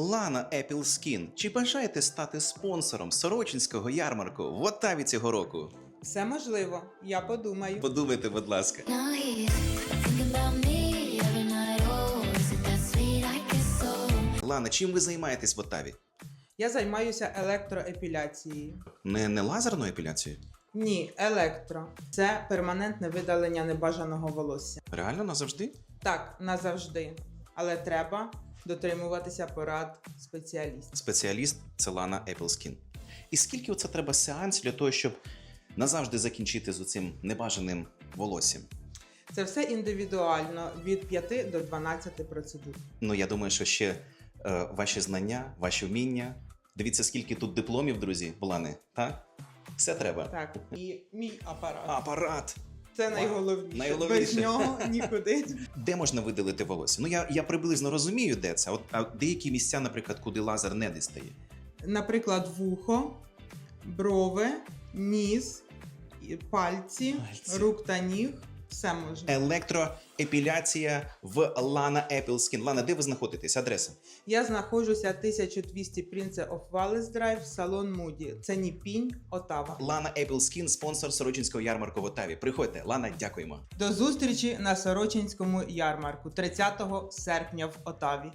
Лана Apple Skin. Чи бажаєте стати спонсором Сорочинського ярмарку в Отаві цього року? Все можливо, я подумаю. Подумайте, будь ласка. Now he's thinking about me every night. Oh, is it that sweet? I guess so. Лана, чим ви займаєтесь в Отаві? Я займаюся електроепіляцією. Не, не лазерною епіляцією? Ні, електро. Це перманентне видалення небажаного волосся. Реально назавжди? Так, назавжди. Але треба дотримуватися порад спеціалістів. Спеціаліст це Лана Skin. І скільки оце треба сеансів для того, щоб назавжди закінчити з цим небажаним волоссям? Це все індивідуально від 5 до 12 процедур. Ну, я думаю, що ще е, ваші знання, ваші вміння. Дивіться, скільки тут дипломів, друзі, Лани, так? Все треба. Так, і мій апарат. Апарат. Це найголовніше. найголовніше. Без нього нікуди. Де можна видалити волосся? Ну, я, я приблизно розумію, де це. От, а деякі місця, наприклад, куди лазер не дістає. Наприклад, вухо, брови, ніс, пальці, Пальці. рук та ніг. Все можна. Електроепіляція в Лана Apple Skin. Лана, де ви знаходитесь? Адреса? Я знаходжуся 1200 Prince of Wales Drive, салон Муді. Це Ніпінь, Отава. Лана Apple Skin, спонсор Сорочинського ярмарку в Отаві. Приходьте, Лана, дякуємо. До зустрічі на Сорочинському ярмарку 30 серпня в Отаві.